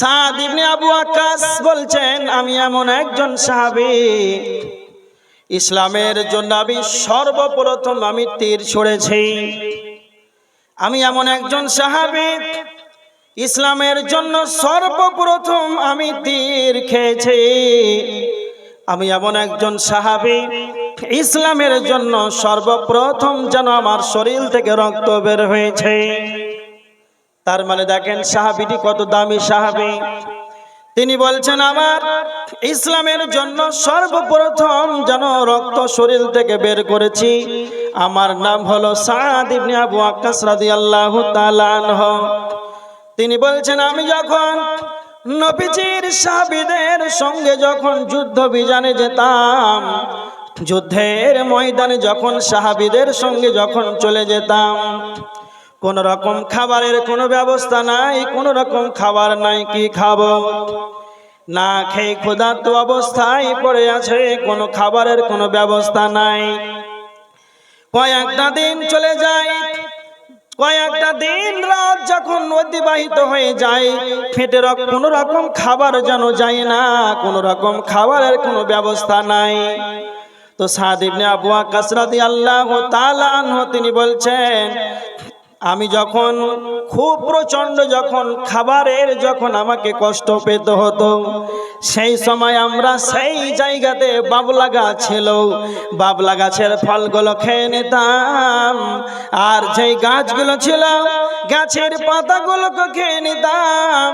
সাদ ইবনে আবু আকাশ বলছেন, আমি এমন একজন সাহাবী। ইসলামের জন্য আমি সর্বপ্রথম আমি তীর ছড়েছি। আমি এমন একজন সাহাবী। ইসলামের জন্য সর্বপ্রথম আমি তীর খেয়েছি। আমি এমন একজন সাহাবী। ইসলামের জন্য সর্বপ্রথম যেন আমার শরীর থেকে রক্ত বের হয়েছে। তার মানে দেখেন সাহাবিটি কত দামি সাহাবি। তিনি বলছেন, আমার ইসলামের জন্য সর্বপ্রথম যেন রক্ত শরীর থেকে বের করেছি। আমার নাম হলো তিনি বলছেন, আমি যখন নবীজির সাহাবীদের সঙ্গে যখন যুদ্ধ বিজানে যেতাম, যুদ্ধের ময়দানে যখন সাহাবীদের সঙ্গে যখন চলে যেতাম কোন রকম খাবারের কোনো ব্যবস্থা নাই কোন রকম খাবার নাই, কি খাব? না খেয়ে ক্ষুধার্ত অবস্থায় পড়ে আছে, কোনো খাবারের কোনো ব্যবস্থা নাই। কয়েকটা দিন চলে যায়, কয়েকটা দিন রাত যখন অতিবাহিত হয়ে যায়, ফেটে কোনো রকম খাবার যেন যায় না কোনো রকম খাবারের কোনো ব্যবস্থা নাই। তো সাদ ইবনে আবু আকাশ রাদিয়াল্লাহু তাআলা তিনি বলছেন আমি যখন খুব প্রচণ্ড যখন খাবারের যখন আমাকে কষ্ট পেতে হতো সেই সময় আমরা সেই জায়গাতে বাবলা গাছ ছিল বাবলা গাছের ফলগুলো খেয়ে নিতাম। আর যেই গাছগুলো ছিল, গাছের পাতাগুলোকে খেয়ে নিতাম।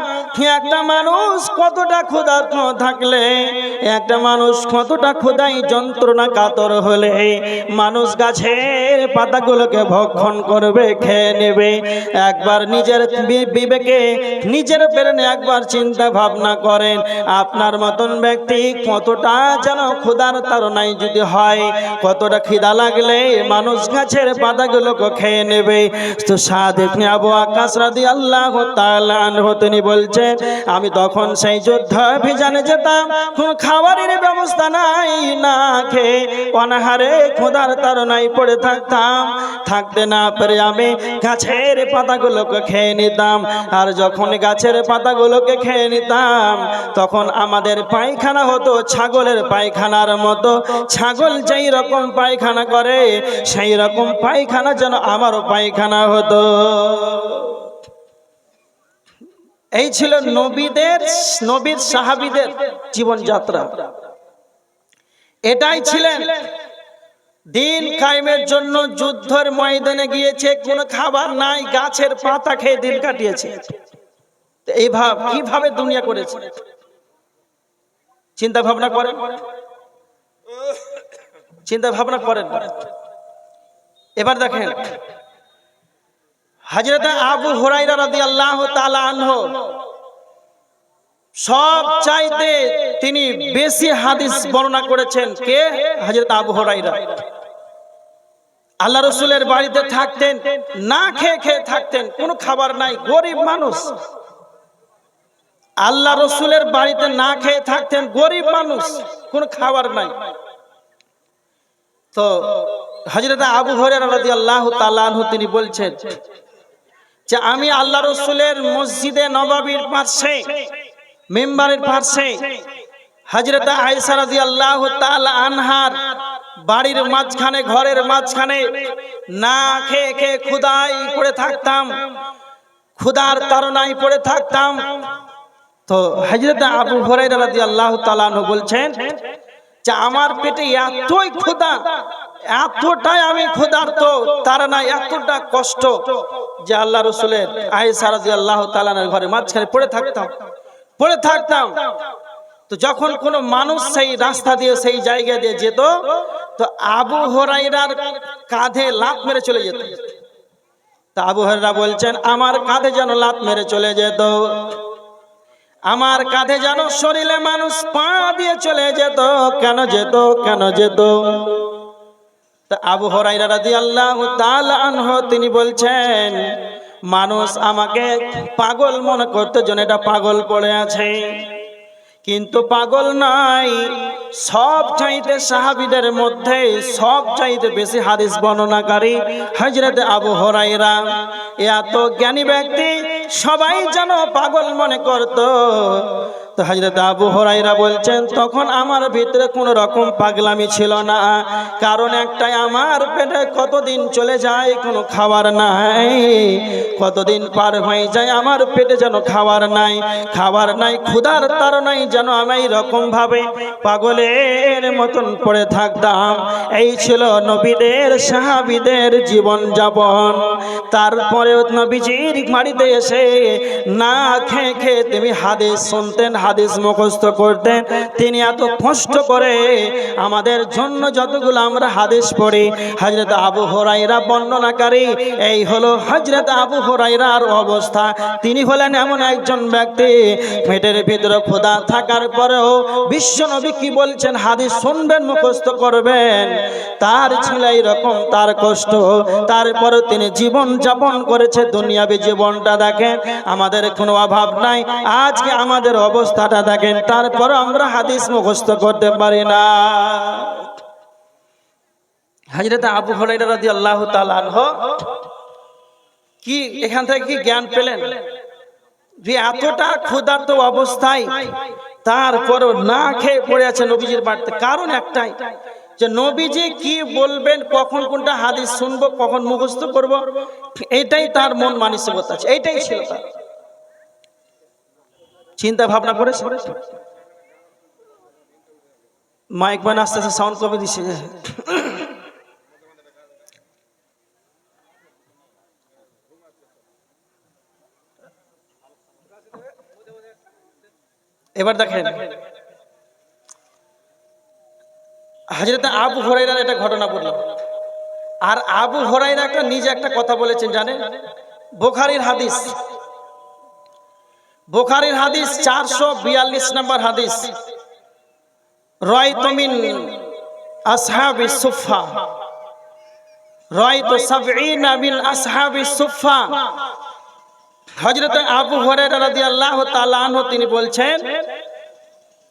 একটা মানুষ কতটা ক্ষুধার্ত থাকলে, একটা মানুষ কতটা ক্ষুধাই যন্ত্রণা কাতর হলে, মানুষ গাছের পাতাগুলোকে ভক্ষণ করবে, খেয়ে নেবে। একবার নিজের বিবেকে, নিজের প্রেরণে একবার চিন্তা ভাবনা করেন আপনার মতন ব্যক্তি কতটা যেন ক্ষুধার তারনাই যদি হয়, কতটা খিদা লাগলে মানুষ গাছের পাতাগুলোকে খেয়ে নেবে। তো সাদেক আবু আকাশ রাদি আল্লাহ তিনি বলছেন, আমি তখন সেই যুদ্ধ অভিযানে যেতাম, কোন খাবারের ব্যবস্থা নাই, না খেয়ে অনাহারে খোদার তারনায় পড়ে থাকতাম। থাকতে না পেরে আমি গাছের পাতাগুলোকে খেয়ে নিতাম, আর যখন গাছের পাতাগুলোকে খেয়ে নিতাম, তখন আমাদের পায়খানা হতো, ছাগলের পায়খানার মতো। ছাগল যেই রকম পায়খানা করে, সেই রকম পায়খানা যেন আমারও পায়খানা হতো। এই ছিল নবীদের, নবীর সাহাবিদের জীবনযাত্রা। এটাই ছিলেন দিন কায়েমের জন্য যুদ্ধের ময়দানে গিয়েছে, কোনো খাবার নাই, গাছের পাতা খেয়ে দিন কাটিয়েছে। এইভাবে কীভাবে দুনিয়া করেছে? চিন্তা ভাবনা করেন? চিন্তা ভাবনা করেন। এবার দেখেন হাজরত আবু হুরাইরা রাদিয়াল্লাহু আল্লাহ আনহু সব চাইতে তিনি বেশি হাদিস বর্ণনা করেছেন কে? হযরত আবু হুরাইরা আল্লাহ রসুলের বাড়িতে থাকতেন, না খেয়ে খেয়ে থাকতেন, কোনো খাবার নাই, গরিব মানুষ। আল্লাহ রসুলের বাড়িতে না খেয়ে থাকতেন, গরিব মানুষ, কোনো খাবার নাই। তো হজরত আবু তাআলা আনহু তিনি বলছেন যে, আমি আল্লাহ রসুলের মসজিদে নবাবির পাশে, মেম্বারের পাশে হজরত আয়েশা রাদিয়াল্লাহু তাআলা আনহার বাড়ির মাঝখানে, ঘরের মাঝখানে না খেয়ে খেয়ে ক্ষুদাই পড়ে থাকতাম ক্ষুদার তারনায় পড়ে থাকতাম তো হজরত আবু হুরায়রা রাদিয়াল্লাহু তাআলা আনহু বলছেন যে, আমার পেটে এতই ক্ষুধা, এতটাই আমি ক্ষুধার্ত, তার না এতটা কষ্ট যে আল্লাহ রসুলের আয়েশা রাদিয়াল্লাহু তালানের ঘরে মাঝখানে পড়ে থাকতাম পড়ে থাকতাম। তো যখন কোনো মানুষ সেই রাস্তা দিয়ে, সেই জায়গা দিয়ে যেত, তো আবু হরাইরার কাঁধে লাত মেরে চলে যেত। তা আবু হরাইরা বলছেন, আমার কাঁধে যেন লাত মেরে চলে যেত। আমার কাঁধে যেন শরীরে মানুষ পা দিয়ে চলে যেত। কেন যেত? কেন যেত? তা আবু হরাইরা তাআলা আনহু, তিনি বলছেন, মানুষ আমাকে পাগল মনে করতে যেন এটা পাগল পড়ে আছে। কিন্তু পাগল নাই, সব চাইতে সাহাবিদের মধ্যে সব চাইতে বেশি হাদিস বর্ণনাকারী হজরত আবু হরাইরা এত জ্ঞানী ব্যক্তি সবাই যেন পাগল মনে করত। হাজরত আবু হরাইরা বলছেন, তখন আমার ভিতরে কোনো রকম পাগলামি ছিল না। কারণ একটাই, আমার পেটে কতদিন চলে যায় কোনো খাবার নাই। কতদিন পার হয়ে যায় আমার পেটে যেন খাবার নাই। খাবার নাই, ক্ষুধার তার নাই যেন আমি এইরকম ভাবে পাগলের মতন পড়ে থাকতাম। এই ছিল নবীদের, সাহাবিদের জীবন যাপন তারপরে নবীজির বাড়িতে এসে না খেয়ে খেয়ে তুমি হাদিস শুনতেন হাদিস মুখস্থ করতেন। তিনি এত কষ্ট করে আমাদের জন্য যতগুলো আমরা হাদিস পড়ি হজরত আবু হরাইরা বর্ণনাকারী, এই হলো হজরত আবু হরাইরার অবস্থা। তিনি হলেন এমন একজন ব্যক্তি, পেটের ভিতরে খোদা থাকার পরেও বিশ্ব নবী কি বলছেন, হাদিস শুনবেন, মুখস্থ করবেন। তার ছিল এরকম, তার কষ্ট। তারপরে তিনি জীবন যাপন করেছে, দুনিয়াবী জীবনটা দেখেন। আমাদের কোনো অভাব নাই। আজকে আমাদের অবস্থাটা দেখেন তারপর আমরা হাদিস মুখস্থ করতে পারি না। হাজরত আবু রাদি আল্লাহ কি, এখান থেকে কি জ্ঞান পেলেন? যে এতটা ক্ষুধার্ত অবস্থায় তারপরও না খেয়ে পড়ে আছে নবীজির বাড়িতে। কারণ একটাই, যে নবীজি কি বলবেন, কখন কোনটা হাদিস শুনব, কখন মুখস্থ করব, এটাই তার মন মানসিকতা আছে এইটাই ছিল তার। চিন্তা ভাবনা করেছে? মাইক মান আস্তে আস্তে সাউন্ড কমে দিচ্ছে এবার দেখেন হাজরত আবু হরাইরার একটা ঘটনা বললাম। আর আবু হরাইরা একটা নিজে একটা কথা বলেছেন, জানেন? বোখারির হাদিস বোখারির হাদিস চারশো বিয়াল্লিশ নম্বর হাদিস। রয় তমিন আসহাবি সুফা রয় তো সাবঈনা মিন আসহাবি সুফা হজরত আবু হরাইরা রাদিয়াল্লাহু তাআলা আনহু তিনি বলছেন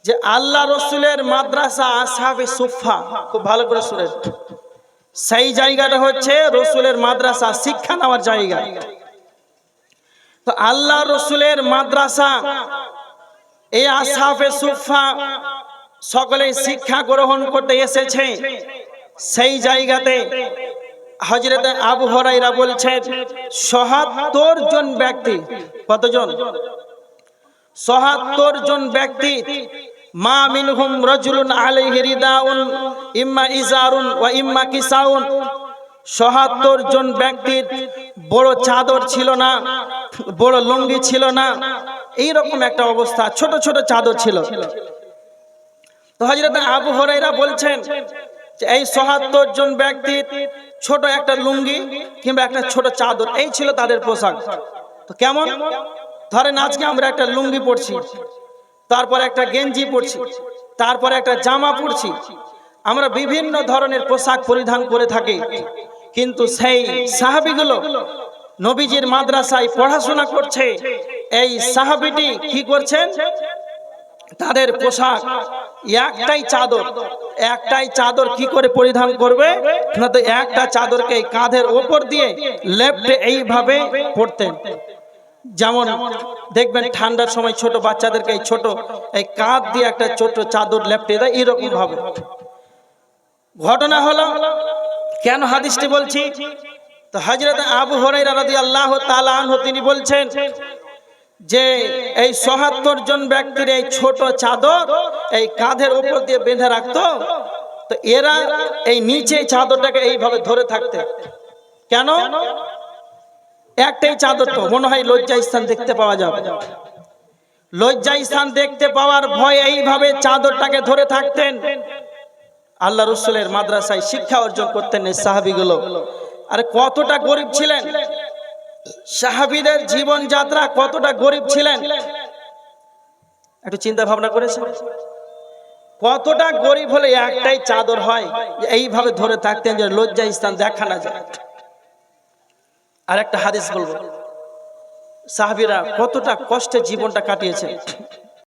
যে, আল্লাহ রসুলের মাদ্রাসা আসহাবে সুফা খুব ভালো করে শুনেন। সেই জায়গাটা হচ্ছে রসুলের মাদ্রাসা, শিক্ষা নেওয়ার জায়গা। তো আল্লাহ রসুলের মাদ্রাসা, এই আসহাফে সুফা সকলে শিক্ষা গ্রহণ করতে এসেছে। সেই জায়গাতে হজরত আবু হরাইরা বলছেন, সহাত্তর জন ব্যক্তি, কতজন? সহাত্তর জন ব্যক্তি, মা মিনহুম রাজুলুন আলাইহি রিদাউন, ইম্মা ইজারুন ওয়া ইম্মা কিসাউন। সহাত্তর জন ব্যক্তির বড় চাদর ছিল না বড় লুঙ্গি ছিল না। এই রকম একটা অবস্থা, ছোট ছোট চাদর ছিল। তো হযরত আবু হুরায়রা বলছেন এই সহাত্তর জন ব্যক্তির ছোট একটা লুঙ্গি কিংবা একটা ছোট চাদর, এই ছিল তাদের পোশাক। তো কেমন? ধরেন আজকে আমরা একটা লুঙ্গি পরছি, তারপর একটা গেঞ্জি পরছি, তারপর একটা জামা পরছি। আমরা বিভিন্ন ধরনের পোশাক পরিধান করে থাকি, কিন্তু সেই সাহাবিগুলো নবীজির মাদ্রাসায় পড়াশোনা করছে। এই সাহাবিটি কি করছেন? তাদের পোশাক, একটাই চাদর। একটাই চাদর কি করে পরিধান করবে? একটা চাদরকে কাঁধের ওপর দিয়ে লেফটে এইভাবে পড়তেন। যেমন দেখবেন ঠান্ডার সময় ছোট বাচ্চাদেরকে এই ছোট এই কাঁধ দিয়ে একটা ছোট চাদর লেপটে দেয় এরকম ভাবে ঘটনা হলো, কেন হাদিসটি বলছি? তো হজরত আবু হরাইরা রাদিয়াল্লাহু তাআলা আনহু তিনি বলছেন যে এই সহাত্তর জন ব্যক্তির এই ছোট চাদর এই কাঁধের উপর দিয়ে বেঁধে রাখতো, তো এরা এই নিচে চাদরটাকে এইভাবে ধরে থাকতে। কেন? একটাই চাদর তো, মনে হয় লজ্জা স্থান দেখতে পাওয়া যাবে। লজ্জা স্থান দেখতে পাওয়ার ভয় এইভাবে চাদরটাকে ধরে থাকতেন। আল্লাহ রসুলের মাদ্রাসায় শিক্ষা অর্জন করতেন এই সাহাবিগুলো। আর কতটা গরিব ছিলেন? সাহাবিদের জীবন যাত্রা কতটা গরিব ছিলেন? একটু চিন্তা ভাবনা করেছে কতটা গরিব হলে একটাই চাদর হয়? এইভাবে ধরে থাকতেন যে লজ্জা স্থান দেখা না যায়। আর একটা হাদিস বলব। সাহাবিরা কতটা কষ্টে জীবনটা কাটিয়েছে